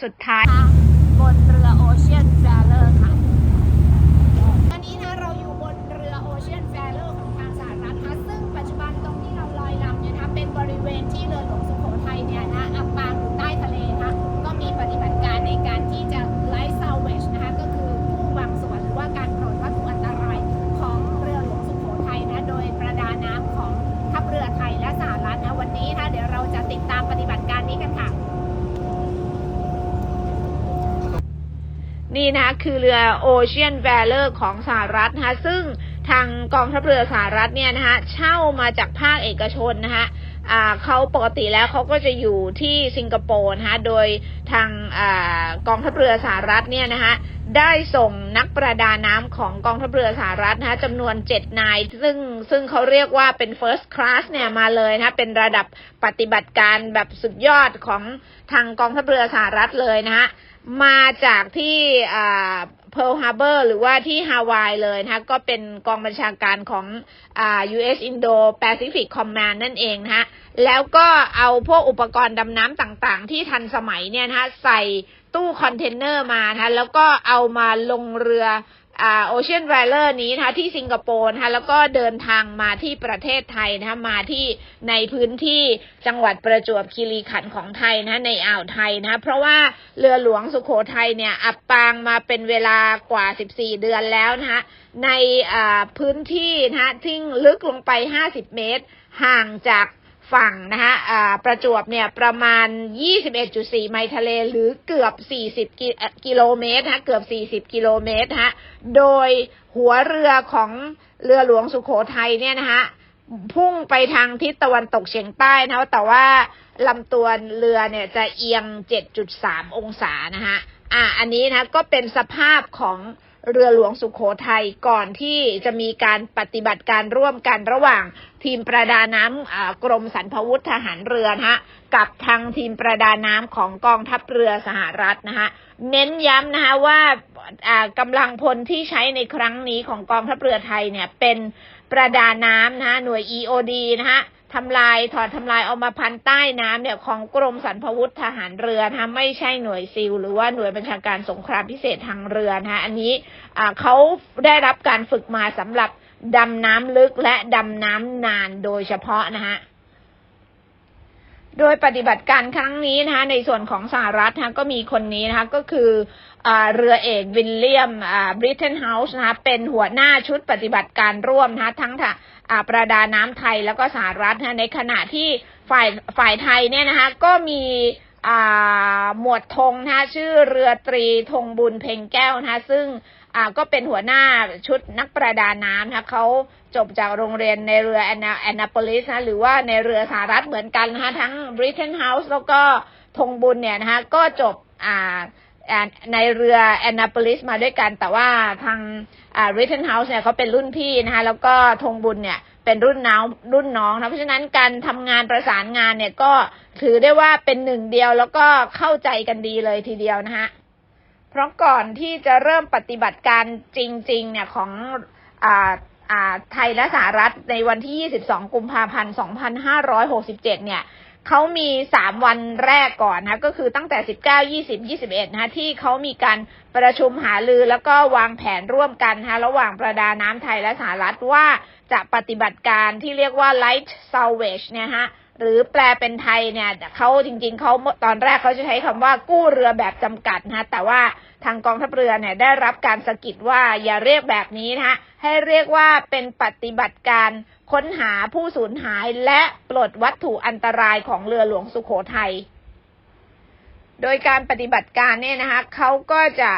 วันสุดท้าย นี่นะคือเรือ Ocean Valor ของสหรัฐนะคะซึ่งทางกองทัพเรือสหรัฐเนี่ยนะคะเช่ามาจากภาคเอกชนนะคะเขาปกติแล้วเขาก็จะอยู่ที่สิงคโปร์นะคะโดยทางอากองทัพเรือสหรัฐเนี่ยนะคะได้ส่งนักประดาน้ำของกองทัพเรือสหรัฐนะคะจำนวน7นาย ซึ่งซึ่งเขาเรียกว่าเป็น first class เนี่ยมาเลยนะะเป็นระดับปฏิบัติการแบบสุดยอดของทางกองทัพเรือสหรัฐเลยนะคะ มาจากที่เพิร์ลฮาร์เบอร์หรือว่าที่ฮาวายเลยนะคะก็เป็นกองบัญชาการของอา US Indo Pacific Command นั่นเองนะคะแล้วก็เอาพวกอุปกรณ์ดำน้ำต่างๆ ที่ทันสมัยเนี่ยนะคะใส่ตู้คอนเทนเนอร์มานะแล้วก็เอามาลงเรือ อ่าโอเชียนไวเลอร์นี้นะคะที่สิงคโปร์นะคะแล้วก็เดินทางมาที่ประเทศไทยนะคะมาที่ในพื้นที่จังหวัดประจวบคีรีขันธ์ของไทยนะะในอ่าวไทยนะะเพราะว่าเรือหลวงสุโขทัยเนี่ยอับปางมาเป็นเวลากว่า 14 เดือนแล้วนะคะในอ่าพื้นที่นะคะที่ลึกลงไป 50 เมตร ห่างจาก ฝั่งนะคะประจวบเนี่ยประมาณ 21.4 ไมล์ทะเล หรือเกือบ 40 กิโลเมตรนะเกือบ 40 กิโลเมตรนะโดยหัวเรือของเรือหลวงสุโขทัยเนี่ยนะคะพุ่งไปทางทิศตะวันตกเฉียงใต้นะคะแต่ว่าลำตัวเรือเนี่ยจะเอียง 7.3 องศานะคะอ่าอันนี้นะก็เป็นสภาพของ เรือหลวงสุขโขทัยก่อนที่จะมีการปฏิบัติการร่วมกันระหว่างทีมประดาน้ำกรมสรรพวุธทหารเรือนะฮะกับทางทีมประดาน้ำของกองทัพเรือสหรัฐนะคะเน้นย้ำนะคะว่าอ่ากำลังพลที่ใช้ในครั้งนี้ของกองทัพเรือไทยเนี่ยเป็นประดาน้ำนะคะหน่วย EOD นะคะ ทำลายถอดทำลายเอามาพันใต้น้ำเนี่ยของกรมสรรพวุธทหารเรือนะคะไม่ใช่หน่วยซิลหรือว่าหน่วยบัญชาการสงครามพิเศษทางเรือนะคะอันนี้เขาได้รับการฝึกมาสำหรับดำน้ำลึกและดำน้ำนานโดยเฉพาะนะคะ โดยปฏิบัติการครั้งนี้นะคะในส่วนของสหรัฐนะะก็มีคนนี้นะคะก็คืออเรือเอกวิลเลียมบริเทนเฮาส์นะคะเป็นหัวหน้าชุดปฏิบัติการร่วมนะคะทั้งประดาน้ำไทยแล้วก็สหรัฐนะะในขณะที่ฝ่ายฝ่ายไทยเนี่ยนะคะก็มีหมวดธงนะคะชื่อเรือตรีธงบุญเพ็งแก้วนะคะซึ่งก็เป็นหัวหน้าชุดนักประดาน้ำนะคะเขา จบจากโรงเรียนในเรือแอนนาแอนนาโปลิสนะหรือว่าในเรือสหรัฐเหมือนกันนะคะทั้ง Britain House แล้วก็ธงบุญเนี่ยนะคะก็จบอ่าในเรือแอนนาโปลิสมาด้วยกัน แต่ว่าทางอ่า Britain House เนี่ยเขาเป็นรุ่นพี่นะคะแล้วก็ธงบุญเนี่ยเป็นรุ่นน้องรุ่นน้องนะเพราะฉะนั้นการทำงานประสานงานเนี่ยก็ถือได้ว่าเป็นหนึ่งเดียวแล้วก็เข้าใจกันดีเลยทีเดียวนะคะเพราะก่อนที่จะเริ่มปฏิบัติการจริง ๆ เนี่ยของอ่าอ่า ไทยและสหรัฐในวันที่ 22 กุมภาพันธ์ 2567 เนี่ยเขามี3วันแรกก่อนนะ ก็คือตั้งแต่19 20 21นะที่เขามีการประชุมหารือแล้วก็วางแผนร่วมกันนะระหว่างประดาน้ำไทยและสหรัฐว่าจะปฏิบัติการที่เรียกว่า light salvage เนี่ยฮะ หรือแปลเป็นไทยเนี่ยเขาจริงๆเขาตอนแรกเขาจะใช้คำว่ากู้เรือแบบจำกัดนะแต่ว่าทางกองทัพเรือเนี่ยได้รับการสะกิดว่าอย่าเรียกแบบนี้นะฮะให้เรียกว่าเป็นปฏิบัติการค้นหาผู้สูญหายและปลดวัตถุอันตรายของเรือหลวงสุโขทัยโดยการปฏิบัติการเนี่ยนะคะเขาก็จะ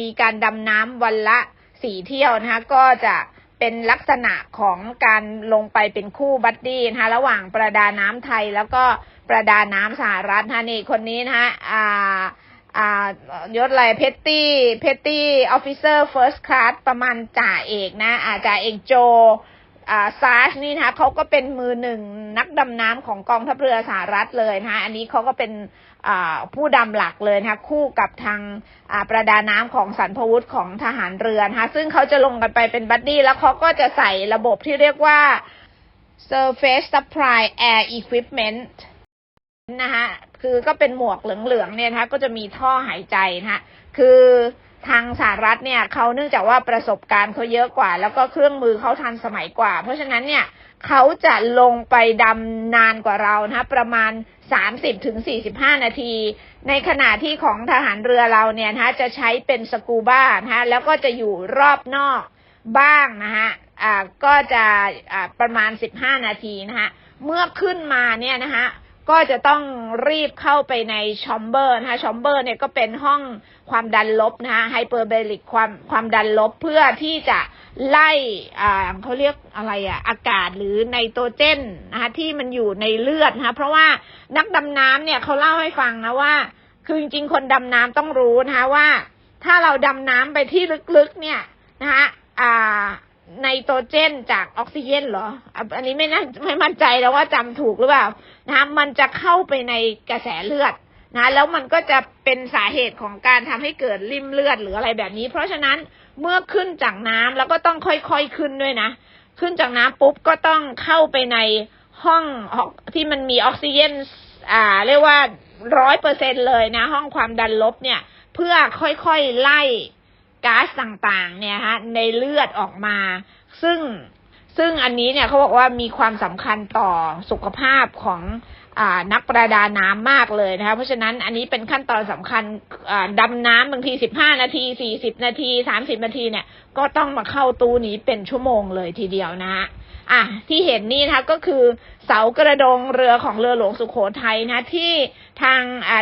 มีการดำน้ำวันละสี่เที่ยวนะคะก็จะ เป็นลักษณะของการลงไปเป็นคู่บัดดี้นะคะระหว่างประดาน้ำไทยแล้วก็ประดาน้ำสหรัฐนะนี่คนนี้นะคะอ่าอ่ายศอะไรเพตตี้เพตตี้ออฟฟิเซอร์เฟิร์สคลาสประมาณจ่าเอกนะอ่าจ่าเอกโจอ่าซาชนี่นะคะเขาก็เป็นมือหนึ่งนักดำน้ำของกองทัพเรือสหรัฐเลยนะคะอันนี้เขาก็เป็น ผู้ดำหลักเลยนะคะคู่กับทางประดาน้ำของสันพวุธของทหารเรือนะคะซึ่งเขาจะลงกันไปเป็นบัดดี้แล้วเขาก็จะใส่ระบบที่เรียกว่า surface supply air equipment นะคะคือก็เป็นหมวกเหลืองๆเนี่ยนะคะก็จะมีท่อหายใจนะคะคือ ทางสหรัฐเนี่ยเขาเนื่องจากว่าประสบการณ์เขาเยอะกว่า แล้วก็เครื่องมือเขาทันสมัยกว่า เพราะฉะนั้นเนี่ยเขาจะลงไปดำนานกว่าเรานะประมาณ 30ถึง45 นาที ในขณะที่ของทหารเรือเราเนี่ยนะจะใช้เป็นสกูบ้านะแล้วก็จะอยู่รอบนอกบ้างนะคะอ่าก็จะอ่าประมาณ 15 นาทีนะคะเมื่อขึ้นมาเนี่ยนะคะ ก็จะต้องรีบเข้าไปในชอมเบอร์นะคะชอมเบอร์เนี่ยก็เป็นห้องความดันลบนะคะไฮเปอร์เบลิกความความดันลบเพื่อที่จะไล่อ่าเขาเรียกอะไรอะอากาศหรือไนโตรเจนนะคะที่มันอยู่ในเลือดนะคะเพราะว่านักดำน้ำเนี่ยเขาเล่าให้ฟังนะว่า คือจริงๆคนดำน้ำต้องรู้นะคะว่า ถ้าเราดำน้ำไปที่ลึกๆเนี่ยนะคะอ่า ไนโตรเจนจากออกซิเจนเหรอ อันนี้ไม่น่าไม่มั่นใจแล้วว่าจำถูกหรือเปล่านะคะมันจะเข้าไปในกระแสเลือดนะแล้วมันก็จะเป็นสาเหตุของการทำให้เกิดริ่มเลือดหรืออะไรแบบนี้ เพราะฉะนั้นเมื่อขึ้นจากน้ำแล้วก็ต้องค่อยๆขึ้นด้วยนะ ขึ้นจากน้ำปุ๊บก็ต้องเข้าไปในห้องที่มันมีออกซิเจนอ่า เรียกว่าร้อยเปอร์เซ็นเลยนะ ห้องความดันลบเนี่ย เพื่อค่อยๆไล่ ก๊าซต่างๆ เนี่ยฮะในเลือดออกมา ซึ่งซึ่งอันนี้เนี่ยเขาบอกว่ามีความสำคัญต่อสุขภาพของอนักประดาน้ำมากเลยนะคะเพราะฉะนั้นอันนี้เป็นขั้นตอนสำคัญอ่าดำน้ำบางทีสิบห้านาทีสี่สิบนาทีสามสิบนาทีเนี่ยก็ต้องมาเข้าตู้นี้เป็นชั่วโมงเลยทีเดียวนะฮะ อะที่เห็นนี่นะคะก็คือเสากระดงเรือของเรือหลวงสุโขทัยนะที่ทาง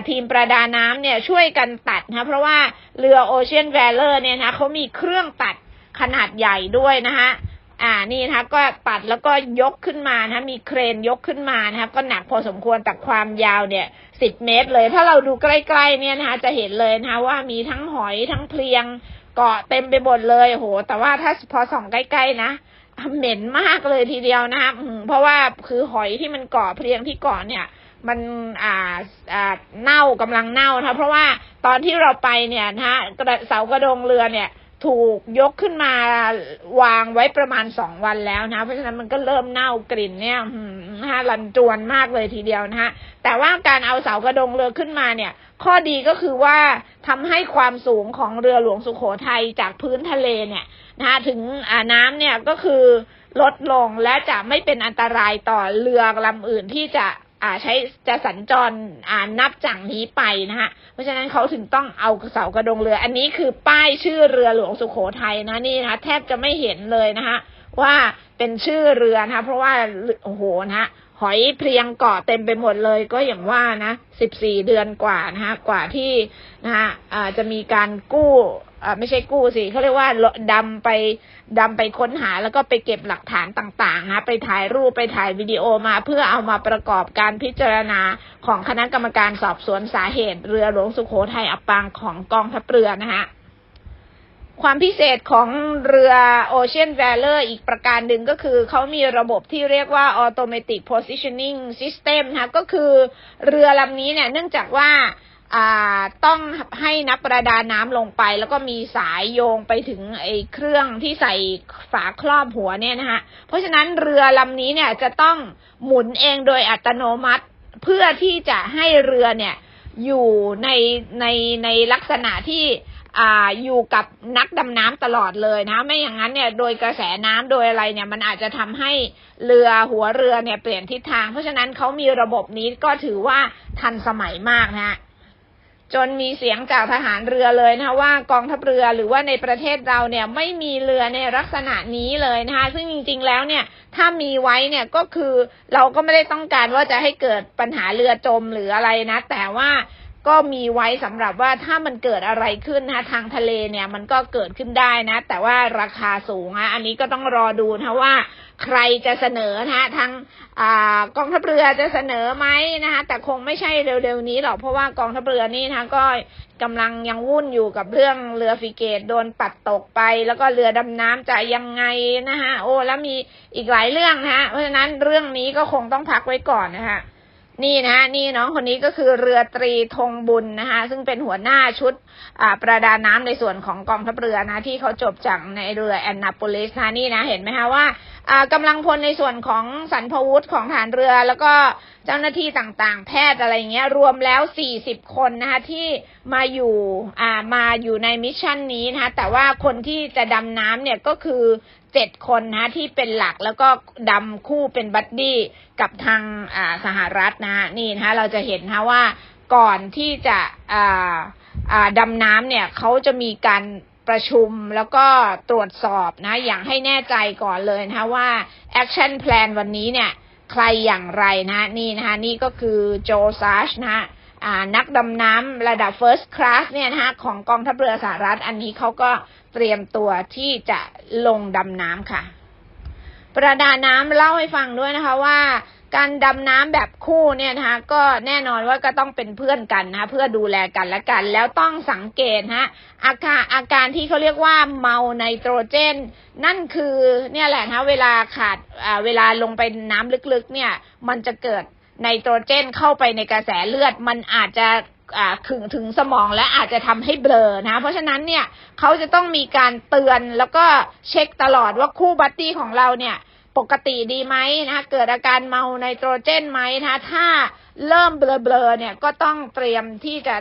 ทีมประดาน้ำเนี่ยช่วยกันตัดนะเพราะว่าเรือโอเชียนแวลเลอร์เนี่ยนะเขามีเครื่องตัดขนาดใหญ่ด้วยนะคะอ่านี่นะคะก็ตัดแล้วก็ยกขึ้นมานะมีเครนยกขึ้นมานะคะก็หนักพอสมควรแต่ความยาวเนี่ยสิบเมตรเลย ถ้าเราดูใกล้ๆเนี่ยนะคะจะเห็นเลยนะคะว่ามีทั้งหอยทั้งเพลียงเกาะเต็มไปหมดเลยโอ้โหแต่ว่าถ้าพอส่องใกล้ๆนะ เหม็นมากเลยทีเดียวนะคะอืมเพราะว่าคือหอยที่มันเกาะเพลียงที่เกาะเนี่ย มันอ่าอ่าเน่ากำลังเน่านะเพราะว่าตอนที่เราไปเนี่ยนะฮะกระเสากระดงเรือเนี่ย ถูกยกขึ้นมาวางไว้ประมาณสองวันแล้วนะ เพราะฉะนั้นมันก็เริ่มเน่ากลิ่นเนี่ยหืมนะฮะรันจวนมากเลยทีเดียวนะฮะแต่ว่าการเอาเสากระดงเรือขึ้นมาเนี่ย ข้อดีก็คือว่าทำให้ความสูงของเรือหลวงสุโขทัยจากพื้นทะเลเนี่ย นะคะถึงน้ำเนี่ยก็คือลดลงและจะไม่เป็นอันตรายต่อเรือลำอื่นที่จะอ่าใช้จะสัญจรอ่านับจากนี้ไปนะฮะเพราะฉะนั้นเขาถึงต้องเอาเสากระดงเรือ อันนี้คือป้ายชื่อเรือหลวงสุโขทัยนะนี่นะคะแทบจะไม่เห็นเลยนะคะว่าเป็นชื่อเรือนะคะเพราะว่าโอ้โหนะ หอยเพลียงเกาะเต็มไปหมดเลยก็อย่างว่านะสิบสี่เดือนกว่านะฮะกว่าที่นะฮะจะมีการกู้ไม่ใช่กู้สิเขาเรียกว่าดำไปดำไปค้นหาแล้วก็ไปเก็บหลักฐานต่างๆนะไปถ่ายรูปไปถ่ายวิดีโอมา เพื่อเอามาประกอบการพิจารณาของคณะกรรมการสอบสวนสาเหตุ เรือหลวงสุโขทัยอับปางของกองทัพเรือนะฮะ ความพิเศษของเรือ Ocean Valor อีกประการหนึ่งก็คือเขามีระบบที่เรียกว่า Automatic Positioning System นะคะก็คือเรือลำนี้เนี่ยเนื่องจากว่าต้องให้นักประดาน้ำลงไป แล้วก็มีสายโยงไปถึงไอ้เครื่องที่ใส่ฝาครอบหัวเนี่ยนะคะเพราะฉะนั้นเรือลำนี้เนี่ยจะต้องหมุนเองโดยอัตโนมัติเพื่อที่จะให้เรือเนี่ยอยู่ในในในลักษณะที่ อ่าอยู่กับนักดำน้ำตลอดเลยนะ ไม่อย่างนั้นเนี่ยโดยกระแสน้ำโดยอะไรเนี่ยมันอาจจะทำให้เรือหัวเรือเนี่ยเปลี่ยนทิศทาง เพราะฉะนั้นเขามีระบบนี้ก็ถือว่าทันสมัยมากนะจนมีเสียงจากทหารเรือเลยนะว่ากองทัพเรือหรือว่าในประเทศเราเนี่ยไม่มีเรือในลักษณะนี้เลยนะคะซึ่งจริงๆแล้วเนี่ยถ้ามีไว้เนี่ยก็คือเราก็ไม่ได้ต้องการว่าจะให้เกิดปัญหาเรือจมหรืออะไรนะ แต่ว่า ก็มีไว้สำหรับว่าถ้ามันเกิดอะไรขึ้นนะทางทะเลเนี่ยมันก็เกิดขึ้นได้นะ แต่ว่าราคาสูงนะอันนี้ก็ต้องรอดูนะว่าใครจะเสนอนะทางอกองทัพเรือจะเสนอไหมนะคะแต่คงไม่ใช่เร็วๆนี้หรอกเพราะว่ากองทัพเรือนี่นะก็กำลังยังวุ่นอยู่กับเรื่องเรือฟิเกตโดนปัดตกไป แล้วก็เรือดำน้ำจะยังไงนะคะโอ้แล้วมีอีกหลายเรื่องนะคะเพราะฉะนั้นเรื่องนี้ก็คงต้องพักไว้ก่อนนะคะ นี่นะนี่น้องคนนี้ก็คือเรือตรีธงบุญนะคะ ซึ่งเป็นหัวหน้าชุดประดาน้ำในส่วนของกองทัพเรือนะที่เขาจบจากในเรือแอนนาโปลิสนะนี่นะเห็นไหมคะว่าอ่ากำลังพลในส่วนของสันพวุธของฐานเรือ แล้วก็เจ้าหน้าที่ต่างๆ แพทย์อะไรเงี้ยรวมแล้ว 40 คนนะคะที่มาอยู่มาอยู่ในมิชชั่นนี้นะคะแต่ว่าคนที่จะดำน้ำเนี่ยก็คือ เจ็ดคนนะที่เป็นหลักแล้วก็ดำคู่เป็นบัดดี้กับทางสหรัฐนะฮะนี่นะคะเราจะเห็นนะว่าก่อนที่จะอ่าอ่าดำน้ำเนี่ยเขาจะมีการประชุมแล้วก็ตรวจสอบนะ อย่างให้แน่ใจก่อนเลยนะคะว่า action plan วันนี้เนี่ย ใครอย่างไรนะ นี่นะคะนี่ก็คือโจซาชนะ นักดำน้ำระดับ first class เนี่ยนะคะของกองทัพเรือสหรัฐ อันนี้เขาก็เตรียมตัวที่จะลงดำน้ำค่ะ ประดาน้ำเล่าให้ฟังด้วยนะคะว่าการดำน้ำแบบคู่เนี่ยนะคะก็แน่นอนว่าก็ต้องเป็นเพื่อนกันนะะเพื่อดูแลกันและกัน แล้วต้องสังเกตฮะอาการอาการที่เขาเรียกว่าเมาไนโตรเจน นั่นคือเนี่ยแหละนะคะเวลาขาดเวลาลงไปน้ำลึกๆเนี่ยมันจะเกิด ไนโตรเจนเข้าไปในกระแสเลือด มันอาจจะขึงถึงสมองและอาจจะทำให้เบลอนะ เพราะฉะนั้นเนี่ยเขาจะต้องมีการเตือนแล้วก็เช็คตลอดว่าคู่บัตตี้ของเราเนี่ย ปกติดีไหมนะคะเกิดอาการเมาไนโตรเจนไหมนะคะถ้าเริ่มเบลอๆเนี่ยก็ต้องเตรียมที่จะ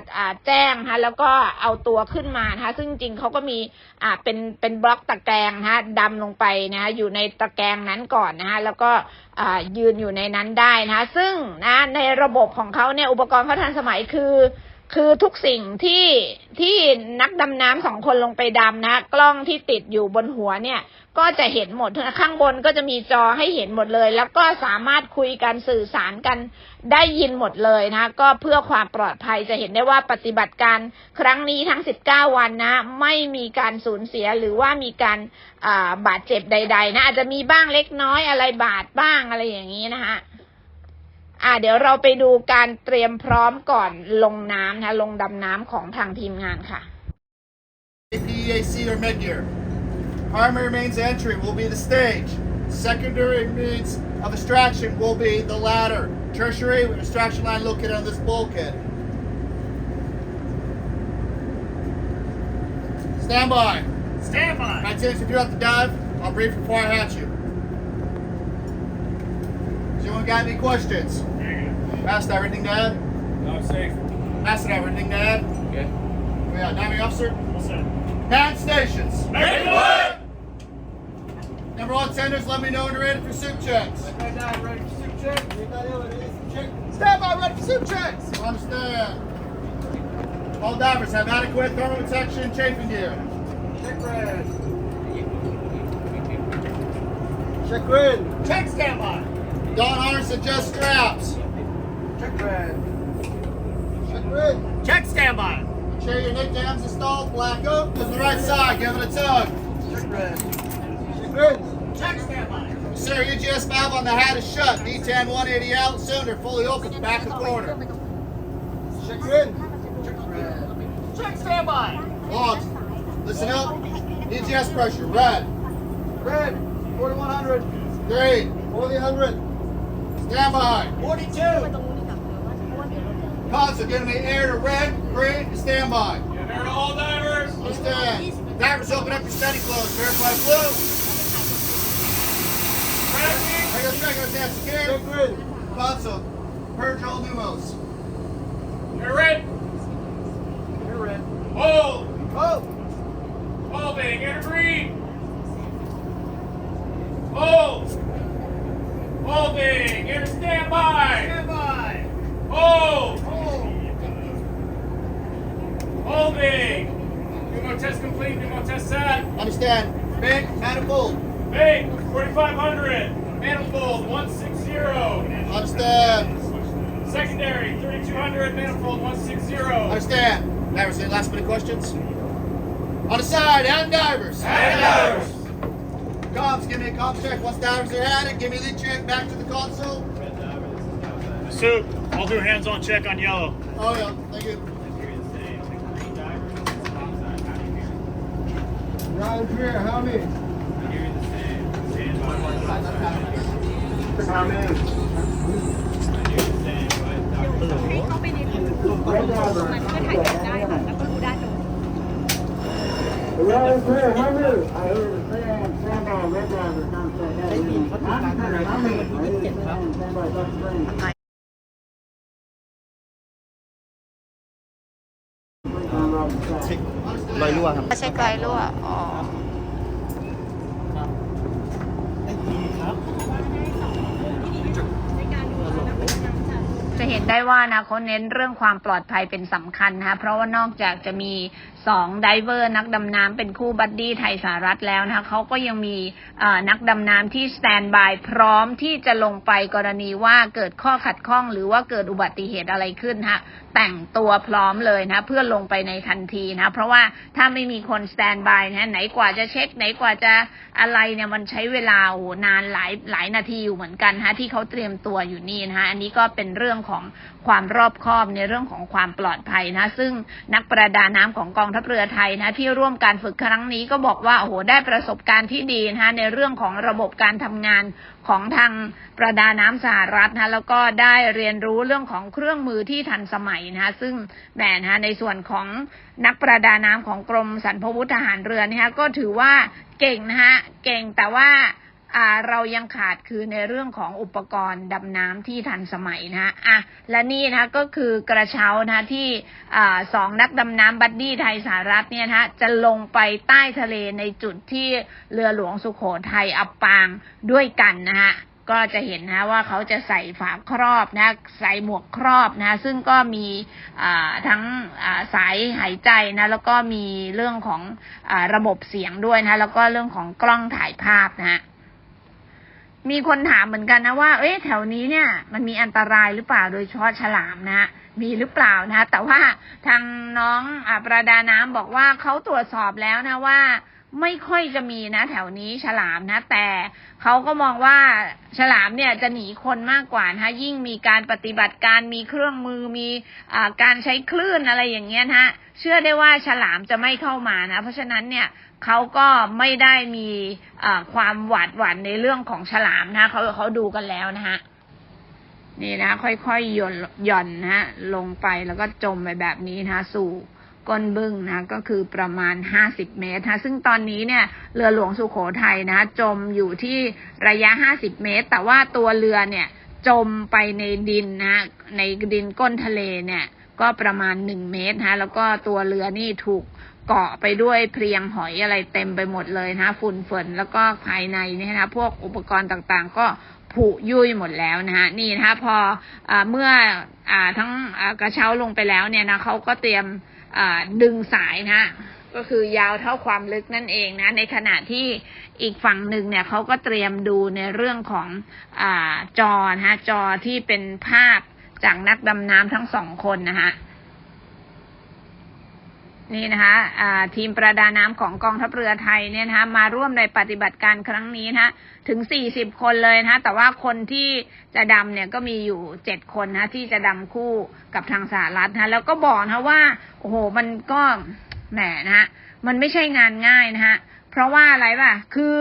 แจ้งนะคะแล้วก็เอาตัวขึ้นมานะคะซึ่งจริงเขาก็มีอ่าเป็นเป็นบล็อกตะแกรงนะคะดำลงไปนะคะอยู่ในตะแกรงนั้นก่อนนะคะแล้วก็อ่ายืนอยู่ในนั้นได้นะคะซึ่งนะในระบบของเขาเนี่ยอุปกรณ์เขาทันสมัยคือ คือทุกสิ่งที่ที่นักดำน้ำสองคนลงไปดำนะ กล้องที่ติดอยู่บนหัวเนี่ย ก็จะเห็นหมดข้างบนก็จะมีจอให้เห็นหมดเลย แล้วก็สามารถคุยกันสื่อสารกันได้ยินหมดเลยนะ ก็เพื่อความปลอดภัยจะเห็นได้ว่าปฏิบัติการครั้งนี้ทั้ง 19 วันนะ ไม่มีการสูญเสียหรือว่ามีการาบาดเจ็บใด ๆ นะ อาจจะมีบ้างเล็กน้อยอะไรบาดบ้างอะไรอย่างนี้นะคะ อ่าเดี๋ยวเราไปดูการเตรียมพร้อมก่อนลงน้ำนะลงดำน้ำของทางทีมงานค่ะ PEAC or mid-year. Primary means of entry will be the stage. Secondary means of extraction will be the ladder. Tertiary with extraction line located on this bulkhead. Stand by. Stand by. My teams, if you're about to dive, I'll brief before I hatch you. Does anyone got any questions? Master, everything, Dad? No, safe. Master, everything, Dad? Okay. Oh, yeah, Navy officer. What's that? Man stations. Make way! Number one tenders, let me know when you're ready for soup checks. I'm Ready for soup check? Stand by, ready for soup checks. Understand. All divers have adequate thermal protection chafing gear. Check red. Check red. Check standby. Don't harness adjust straps. Check red. Check red. Check standby. Ensure your neck jams installed. Black oak. To the right side. Give it a tug. Check red. Check red. Check standby. Sir, UGS valve on the hat is shut. D10 180 out. Cylinder fully open. Back of quarter. Check red. Check red. Check standby. Logs. Listen up. EGS pressure. Red. Red. 4100. Green. 400. Stand by. 42. Console, giving me air to red, green, and stand by. Give air to all divers. Understand. Divers, open up your study clothes. Verify blue. Tracking. Regular regular stand secure. Green. Console. Purge all pneumos. Air red. You're red. Hold. Oh. Holding. Air green. Hold. Holding. Air standby. Standby. Hold. Holding. Pneumo test complete. Pneumo test set. Understand. Big manifold. Big 4500. Manifold 160. Understand. Secondary 3200. Manifold 160. Understand. Any last minute questions? On the side, and divers. And divers. Comms, give me a comm check. Once divers are it, give me the check back to the console. Soup. I'll do hands-on check on yellow. Oh, yeah. Thank you. Round clear, how many? รอยรั่วครับ ใช้ไกลรั่วอ๋อจะเห็นได้ว่านะเขาเน้นเรื่องความปลอดภัยเป็นสำคัญนะคะเพราะว่านอกจากจะมีสองไดเวอร์นักดำน้ำเป็นคู่บัดดี้ไทยสหรัฐแล้วนะคะเขาก็ยังมีเอ่อนักดำน้ำที่สแตนบายพร้อมที่จะลงไปกรณีว่าเกิดข้อขัดข้องหรือว่าเกิดอุบัติเหตุอะไรขึ้นนะคะ แต่งตัวพร้อมเลยนะเพื่อลงไปในทันทีนะเพราะว่าถ้าไม่มีคนสแตนบายนะไหนกว่าจะเช็ค ไหนกว่าจะอะไรเนี่ยมันใช้เวลาโอ้นานหลายหลายนาทีอยู่เหมือนกันฮะที่เขาเตรียมตัวอยู่นี่นะคะอันนี้ก็เป็นเรื่องของความรอบคอบในเรื่องของความปลอดภัยนะ ซึ่งนักประดาน้ำของกองทัพเรือไทยนะที่ร่วมการฝึกครั้งนี้ก็บอกว่าโอ้โหได้ประสบการณ์ที่ดีนะคะในเรื่องของระบบการทำงาน ของทางประดาน้ำสหรัฐนะแล้วก็ได้เรียนรู้เรื่องของเครื่องมือที่ทันสมัยนะคะซึ่งแหมนะในส่วนของนักประดาน้ำของกรมสรรพวุธทหารเรือนะฮะก็ถือว่าเก่งนะฮะเก่งแต่ว่า เรายังขาดคือในเรื่องของอุปกรณ์ดำน้ำที่ทันสมัยนะอะและนี่นะก็คือกระเช้านะที่อ่าสองนักดำน้ำบัดดี้ไทยสหรัฐเนี่ยนะจะลงไปใต้ทะเลในจุดที่เรือหลวงสุโขทัยอับปางด้วยกันนะฮะก็จะเห็นนะว่าเขาจะใส่ฝาครอบนะใส่หมวกครอบนะ ซึ่งก็มีทั้งสายหายใจนะแล้วก็มีเรื่องของอระบบเสียงด้วยนะแล้วก็เรื่องของกล้องถ่ายภาพนะฮะ มีคนถามเหมือนกันนะว่า เอ๊ะแถวนี้เนี่ย มันมีอันตรายหรือเปล่าโดยเฉพาะฉลามนะ มีหรือเปล่านะ แต่ว่าทางน้องอประดาน้ำบอกว่าเขาตรวจสอบแล้วนะว่า ไม่ค่อยจะมีนะ แถวนี้ฉลามนะ แต่เขาก็มองว่าฉลามเนี่ยจะหนีคนมากกว่านะยิ่งมีการปฏิบัติการมีเครื่องมือมีอการใช้คลื่นอะไรอย่างเงี้ยนะเชื่อได้ว่าฉลามจะไม่เข้ามานะ เพราะฉะนั้นเนี่ยเขาก็ไม่ได้มีความหวาดหวั่นในเรื่องของฉลามนะเขาเขาดูกันแล้วนะฮะนี่นะ ค่อยๆหย่อนหย่อนนะฮะลงไปแล้วก็จมไปแบบนี้นะสู่ก้นบึ้งนะก็คือประมาณ 50 เมตรนะซึ่งตอนนี้เนี่ยเรือหลวงสุโขทัยนะ จมอยู่ที่ระยะ 50 เมตร แต่ว่าตัวเรือเนี่ย จมไปในดินนะ ในดินก้นทะเลเนี่ย ก็ประมาณ 1 เมตรนะแล้วก็ตัวเรือนี่ถูก เกาะไปด้วยเพลียงหอยอะไรเต็มไปหมดเลยนะ ฝุ่นฝนแล้วก็ภายในนี่นะ พวกอุปกรณ์ต่างๆ ก็ผุยุ่ยหมดแล้วนะฮะนี่นะคะพออเมื่ออทั้งกระเช้าลงไปแล้วเนี่ยนะเขาก็เตรียมดึงสายนะก็คือยาวเท่าความลึกนั่นเองนะ ในขณะที่อีกฝั่งหนึ่งเนี่ยเขาก็เตรียมดูในเรื่องของอจอนะฮะจอที่เป็นภาพจากนักดำน้ำทั้งสองคนนะฮะ นี่นะคะะทีมประดาน้ำของกองทัพเรือไทยเนี่ยนะคะมาร่วมในปฏิบัติการครั้งนี้นะคะถึง 40 คนเลยนะคะแต่ว่าคนที่จะดำเนี่ยก็มีอยู่ 7 คนนะที่จะดำคู่กับทางสหรัฐนะแล้วก็บอกนะว่าโอ้โหมันก็แหมนะฮะมันไม่ใช่งานง่ายนะฮะเพราะว่าอะไรป่ะคือ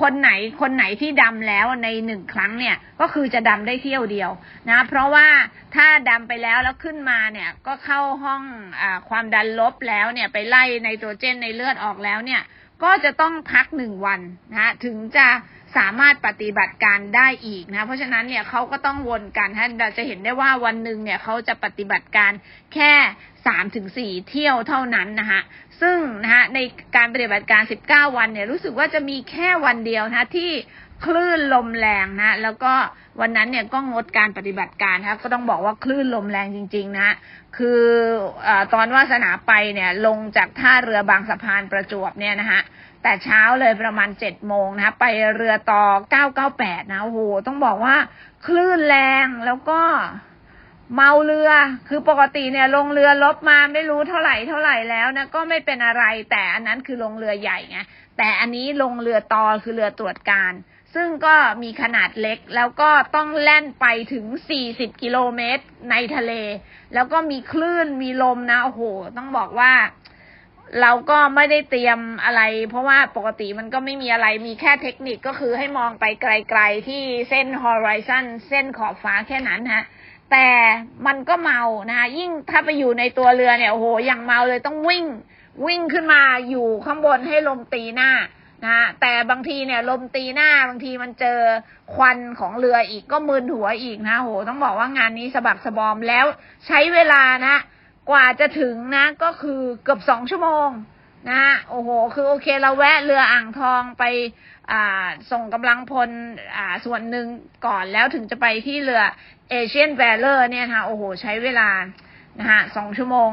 คนไหนคนไหนที่ดำแล้วในหนึ่งครั้งเนี่ยก็คือจะดำได้เที่ยวเดียวนะ เพราะว่าถ้าดำไปแล้วแล้วขึ้นมาเนี่ยก็เข้าห้องอความดันลบแล้วเนี่ยไปไล่ไนโตรเจนในเลือดออกแล้วเนี่ยก็จะต้องพักหนึ่งวันนะถึงจะ สามารถปฏิบัติการได้อีกนะ เพราะฉะนั้นเนี่ยเขาก็ต้องวนกันฮะเราจะเห็นได้ว่าวันหนึ่งเนี่ยเขาจะปฏิบัติการแค่สามถึงสี่เที่ยวเท่านั้นนะคะซึ่งนะคะในการปฏิบัติการ 19 วันเนี่ยรู้สึกว่าจะมีแค่วันเดียวนะที่คลื่นลมแรงนะแล้วก็วันนั้นเนี่ยก็งดการปฏิบัติการนะก็ต้องบอกว่าคลื่นลมแรงจริง ๆ นะคืออตอนวาสนาไปเนี่ยลงจากท่าเรือบางสะพานประจวบเนี่ยนะคะ แต่เช้าเลยประมาณเจ็ดโมงนะคะไปเรือต่อเก้าเก้าแปดนะโอ้โหต้องบอกว่าคลื่นแรงแล้วก็เมาเรือ คือปกติเนี่ยลงเรือลบมาไม่รู้เท่าไหร่เท่าไหร่แล้วนะก็ไม่เป็นอะไร แต่อันนั้นคือลงเรือใหญ่ไงแต่อันนี้ลงเรือตอคือเรือตรวจการ ซึ่งก็มีขนาดเล็กแล้วก็ต้องแล่นไปถึง 40 กิโลเมตรในทะเล แล้วก็มีคลื่นมีลมนะโอ้โห ต้องบอกว่า เราก็ไม่ได้เตรียมอะไร เพราะว่าปกติมันก็ไม่มีอะไรมีแค่เทคนิคก็คือให้มองไปไกลๆที่เส้น horizon เส้นขอบฟ้าแค่นั้นฮะแต่มันก็เมานะคะยิ่งถ้าไปอยู่ในตัวเรือเนี่ยโอ้โหอย่างเมาเลยต้องวิ่ง วิ่งขึ้นมาอยู่ข้างบนให้ลมตีหน้านะแต่บางทีเนี่ยลมตีหน้าบางทีมันเจอควันของเรืออีกก็มึนหัวอีกนะโหต้องบอกว่างานนี้สะบักสะบอมแล้วใช้เวลานะ กว่าจะถึงนะ ก็คือเกือบสองชั่วโมงนะโอ้โห คือโอเคเราแวะเรืออ่างทองไปอ่าส่งกำลังพลอ่าส่วนหนึ่งก่อนแล้วถึงจะไปที่เรือเอเชียนแวลเลอร์เนี่ยนะคะโอ้โห ใช้เวลานะฮะสองชั่วโมง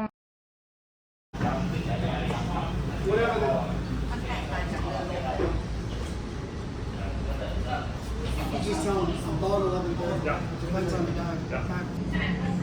Just tell them about 11 gold. Depends on the guy. They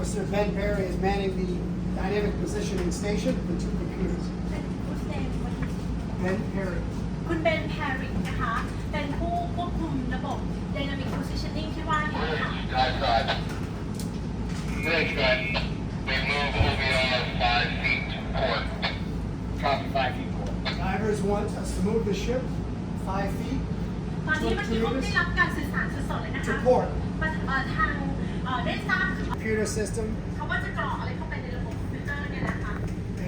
Officer Ben Perry is manning the dynamic positioning station with two computers. ๆเป็นผู้แสดง Ben Perry. คุณเบนแพริกนะคะ เป็นผู้ควบคุมระบบ Dynamic Positioning ที่ว่านี้ค่ะ High side. Bridge gun. We move OBR five feet port. Copy five feet port. Divers want us to move the ship five feet ตอนนี้เมื่อกี้ผมได้รับการสื่อสารสดๆเลยนะคะ to port. มันเอ่อทาง Computer system. เขาว่าจะกรอกอะไรเข้าไปในระบบคอมพิวเตอร์เนี่ยนะคะ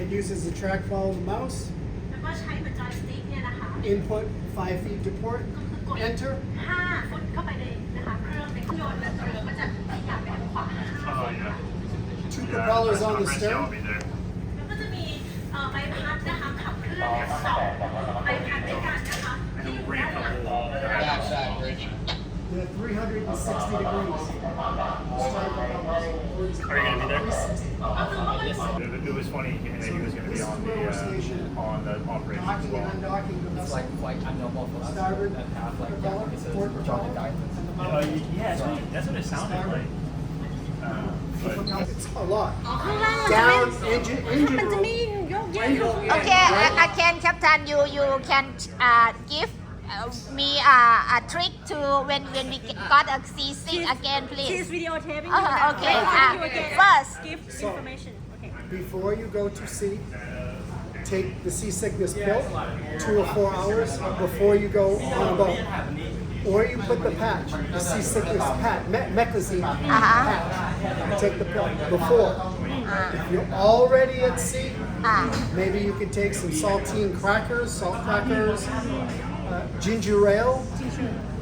It uses the trackball of the mouse. แล้วก็ใช้เหมือนจอยสติ๊กเนี่ยนะคะ Input five feet to port. ก็คือกด Enter. 5ฟุตเข้าไปในนะคะเครื่องในเครื่องยนต์แล้วเรือก็จะขยับไปทางขวา Oh, yeah. Two Yeah, propellers that's on the not stern. I'll be there. แล้วก็จะมีเอ่อใบพัดนะคะขับเคลื่อนเนี่ยสองใบพัดด้วยกันนะคะที่อยู่ด้านหลังของเรือ Backside bridge. They're 360 degrees. Are you gonna be there? ก็คือว่ามัน It, it was funny hearing that he was going to be on the uh, on the operation as Docking well. and undocking the It's vessel. like quite abnormal for us. Starboard, And have like propeller, yeah, it's a port Project propeller, guidance. and the Uh, mountain. yeah, that's what, it, that's what it sounded like. Uh, but It's a lot. ข้างล่าง Down engine engine มันจะ room. มีโยกเยกอยู่โอเค I can Captain you you can uh, give uh, me a, a trick to when when we got a seasick again please She's videotaping Uh, you now. okay, I'll uh, give you again. first. give So- information okay Before you go to sea, take the seasickness pill, two or four hours before you go on a boat. Or you put the patch, the seasickness patch, me- meclizine patch. Take the pill before. If you're already at sea, Ah. maybe you could take some saltine crackers, salt crackers, ginger ale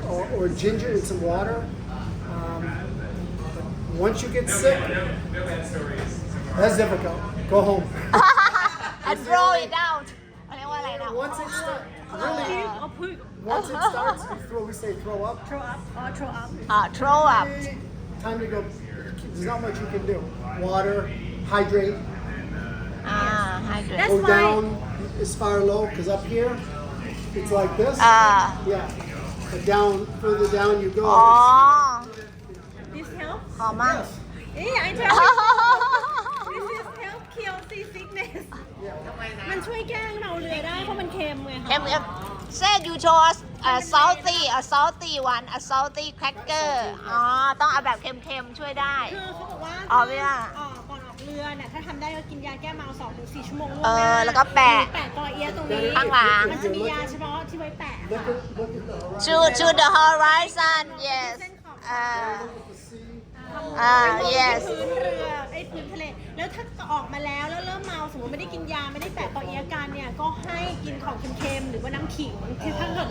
or, or, ginger in some water. Um, once you get sick, that's difficult. Go home. and throw it out. Once it starts, really, once it starts, you throw, we say throw up. Throw up, throw up. Uh, throw up. Time to go. There's not much you can do. Water, hydrate. Ah, hydrate. Go down as far low, because up here, it's like this. อ่า Yeah. But down, further down you go. อ๋อ this help หอมมากเอ้ย I tell you this is help kill sea sickness มันช่วยแก้เมาเรือได้เพราะมันเค็มไงเอ็คะมเอ็ม said you show us a salty a salty one a salty cracker อ๋อ ต้องเอาแบบเค็มๆ ช่วยได้ คือเขาบอกว่าอ๋อไม่ได้ออ กก่อนออกเรือเนี่ยถ้าทำได้ก็กินยาแก้เมา2ถึง4ชั่วโมงล่วงเอหน้าอแล้วก็แปะแปะกอเอียะตรงนี้ข้างหลัง มันจะมียาเฉพาะที่ไว้แปะ Look at, look at the horizon. to to the horizon yes เส้นขอบอ่า Look at the sea. อ่า yes พื้นเรือไอ้พื้นทะเล แล้วถ้าออกมาแล้วแล้วเริ่มเมาสมมติไม่ได้กินยาไม่ได้แปะกอเอียะกันเนี่ยก็ให้กินของเค็มๆหรือว่าน้ำขิงที่ถ้าเกิด